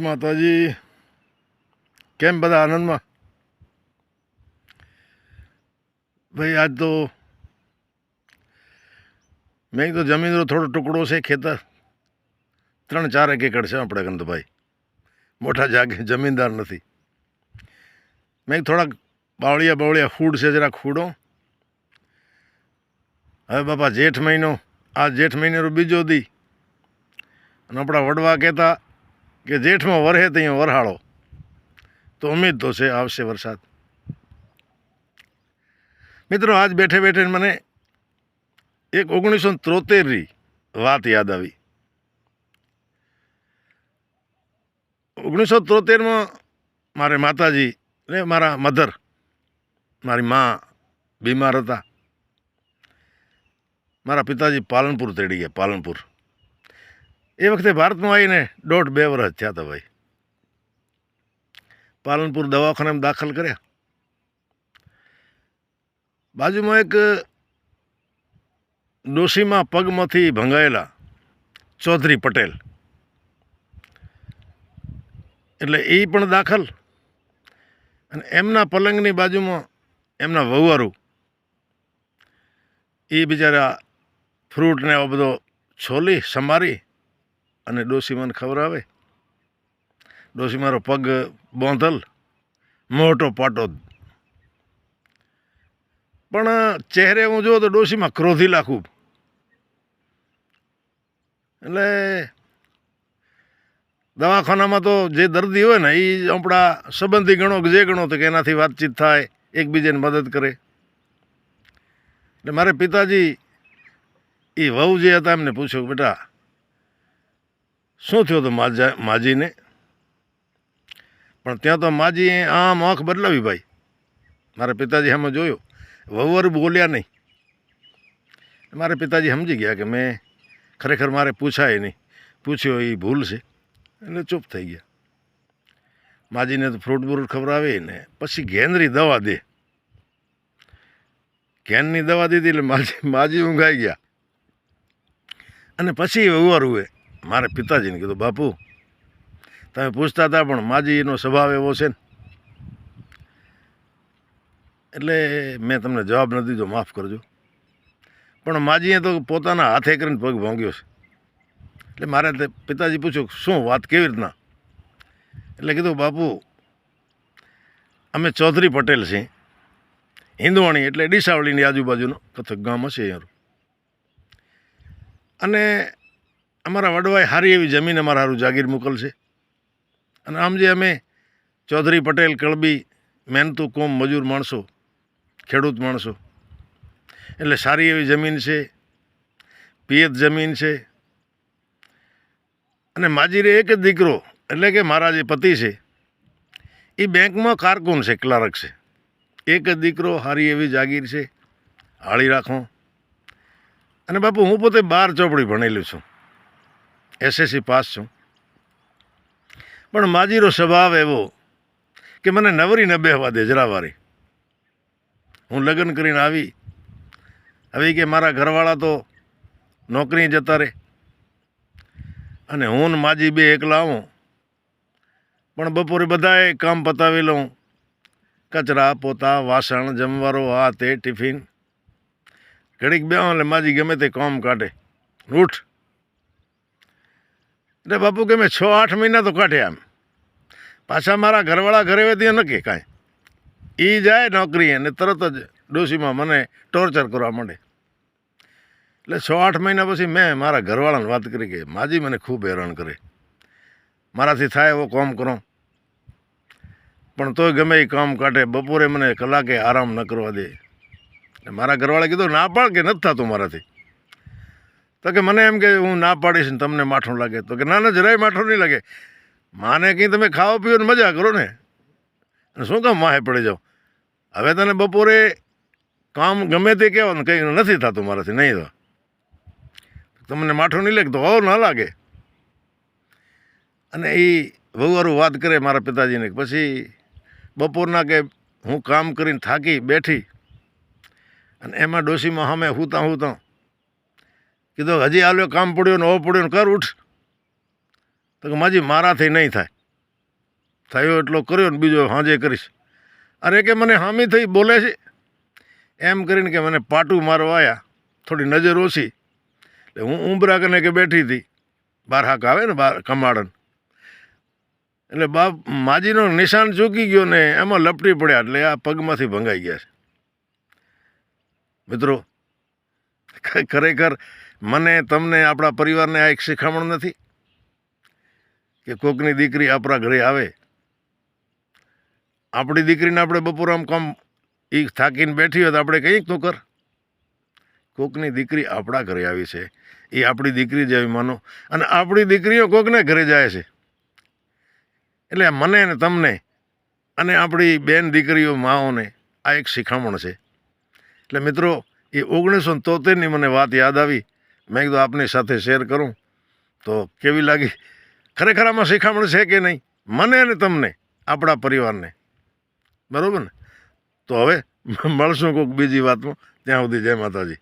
જય માતાજી. કેમ બધા આનંદમાં? ભાઈ, આજ તો મેં તો જમીનનો થોડો ટુકડો છે ખેતર. ત્રણ ચાર એક એકડ છે આપણે કન તો ભાઈ મોટા જાગે જમીનદાર નથી. મેં થોડાક બાવળિયા બાવળિયા ફૂડ છે, જરાક ફૂડો. હવે બાપા, જેઠ મહિનો, આ જેઠ મહિનાનો બીજો દી. અને આપણા વડવા કહેતા કે જેઠમાં વરહે ત્યાં વરહાળો. તો ઉમેદ તો છે, આવશે વરસાદ. મિત્રો, આજ બેઠે બેઠે મને એક ઓગણીસો ત્રોતેરની વાત યાદ આવી. ઓગણીસો ત્રોતેરમાં મારે માતાજી ને મારા મધર, મારી મા બીમાર હતા. મારા પિતાજી પાલનપુર તેડી ગયા, પાલનપુર. એ વખતે ભારતમાં આવીને દોઢ બે વર્ષ થયા હતા ભાઈ. પાલનપુર દવાખાનામાં દાખલ કર્યા. બાજુમાં એક ડોશીમાં પગમાંથી ભંગાયેલા ચૌધરી પટેલ. એટલે એ પણ દાખલ. અને એમના પલંગની બાજુમાં એમના વહુવારું એ બિચારા ફ્રૂટને એવો બધો છોલી સમારી અને ડોશી મને ખવડાવે ડોશી મારો પગ બોંધલ, મોટો પાટો. પણ ચહેરે હું જોઉં તો ડોશીમાં ક્રોધી લાખું. એટલે દવાખાનામાં તો જે દર્દી હોય ને એ આપણા સંબંધી ગણો કે જે ગણો તો કે એનાથી વાતચીત થાય, એકબીજાને મદદ કરે. એટલે મારે પિતાજી એ વહુ જે હતા એમને પૂછ્યું બેટા શું થયું હતું માજા, માજીને? પણ ત્યાં તો માજીએ આમ આંખ બદલાવી ભાઈ. મારા પિતાજી સામે જોયો. વવર બોલ્યા નહીં. મારા પિતાજી સમજી ગયા કે મેં ખરેખર મારે પૂછાય નહીં. પૂછ્યો એ ભૂલ છે. એટલે ચૂપ થઈ ગયા. માજીને તો ફ્રૂટ બ્રૂટ ખવડાવે ને પછી ઘેનરી દવા દે. ઘેનની દવા દીધી એટલે માજી માજી ઊંઘાઈ ગયા. અને પછી વવર વહુવારુએ મારે પિતાજીને કીધું, બાપુ, તમે પૂછતા હતા પણ માજીનો સ્વભાવ એવો છે ને. એટલે મેં તમને જવાબ નથી દીધો, માફ કરજો. પણ માજીએ તો પોતાના હાથે કરીને પગ ભાંગ્યો છે. એટલે મારે તે પિતાજી પૂછ્યું, શું વાત કેવી રીતના? એટલે કીધું, બાપુ, અમે ચૌધરી પટેલ છીએ. હિંદવાણી એટલે ડીસાવળીની આજુબાજુનો કથક ગામ હશે અહીંયાનું. અને અમારા વડવાએ સારી એવી જમીન અમારા સારું જાગીર મોકલશે અને આમ જે અમે ચૌધરી પટેલ, કળબી મહેનતુ કોમ, મજૂર માણસો, ખેડૂત માણસો, એટલે સારી એવી જમીન છે, પિયત જમીન છે. અને માજીરે એક જ દીકરો, એટલે કે મારા જે પતિ છે એ બેંકમાં કારકુન છે, ક્લાર્ક છે. એક જ દીકરો સારી એવી જાગીર છે, હાળી રાખો. અને બાપુ, હું પોતે બાર ચોપડી ભણેલું છું. એસએસસી પાસ છું. પણ માજીનો સ્વભાવ એવો કે મને નવરી ન બેહવા દે જરાવારી. હું લગ્ન કરીને આવી. હવે કે મારા ઘરવાળા તો નોકરી જતા રહે અને હું માજી બે એકલા આવું પણ બપોરે બધાએ કામ પતાવી લઉં. કચરા, પોતા, વાસણ, જમવારો, આ તે, ટિફિન. ઘડીક બે એટલે માજી ગમે તે કામ કાઢે. ઉઠ. એટલે બાપુ કે મેં છ આઠ મહિના તો કાઢ્યા એમ. પાછા મારા ઘરવાળા ઘરે ત્યાં નક્કી કાંઈ. એ જાય નોકરી અને તરત જ ડોશીમાં મને ટોર્ચર કરવા માંડે. એટલે છ આઠ મહિના પછી મેં મારા ઘરવાળાને વાત કરી કે માજી મને ખૂબ હેરાન કરે. મારાથી થાય એવો કામ કરો. પણ તોય ગમે એ કામ કાઢે, બપોરે મને કલાકે આરામ ન કરવા દે. મારા ઘરવાળા કીધું, ના પાડ કે નથી થતું મારાથી. તો કે મને એમ કે હું ના પાડીશ ને તમને માઠું લાગે. તો કે ના ના, જરાય માઠું નહીં લાગે. માને કંઈ તમે ખાઓ પીઓ ને મજા કરો ને. અને શું કામ માહે પડી જાઓ? હવે તને બપોરે કામ ગમે તે કહેવાનું કંઈ નથી થતું મારાથી, નહીં તો. તમને માઠું નહીં લાગે તો હો ના લાગે. અને એ વહુવારું વાત કરે મારા પિતાજીને પછી બપોરના કે હું કામ કરીને થાકી, બેઠી. અને એમાં ડોશીમાં સામે હુતા હુતા કીધું, હજી આલ્યો કામ પડ્યો ને ઓ પડ્યો ને કર, ઉઠ. તો કે, માજી, મારાથી નહીં થાય. થયો એટલો કર્યો ને બીજો હાંજે કરીશ. અરે, કે મને હામી થઈ, બોલે છે. એમ કરીને કે, મને પાટું મારવા આવ્યા થોડી નજર ઓછી. એટલે હું ઉંબરા કને કે બેઠી હતી, બાર હાક આવે ને બાર કમાડન. એટલે બાપ માજીનો નિશાન ચૂકી ગયો ને એમાં લપટી પડ્યા, એટલે આ પગમાંથી ભંગાઈ ગયા છે. મિત્રો ખરેખર મને, તમને, આપણા પરિવારને આ એક શિખામણ નથી? કે કોકની દીકરી આપણા ઘરે આવે? આપણી દીકરીને આપણે બપોર આમ કામ એ થાકીને બેઠી હોય તો આપણે કહીએ તું કર. કોકની દીકરી આપણા ઘરે આવી છે. એ આપણી દીકરી જેવી માનો. અને આપણી દીકરીઓ કોકને ઘરે જાય છે. એટલે મને ને તમને અને આપણી બેન દીકરીઓ, માઓને આ એક શિખામણ છે. એટલે મિત્રો એ ઓગણીસો તોતેરની મને વાત યાદ આવી. મેં કીધું, આપની સાથે શેર કરું. તો કેવી લાગી? ખરેખર આમાં શિખામણ છે કે નહીં? મને અને તમને, આપણા પરિવારને. બરાબર ને? તો હવે મળશું કોઈક બીજી વાતમાં. ત્યાં સુધી જય માતાજી.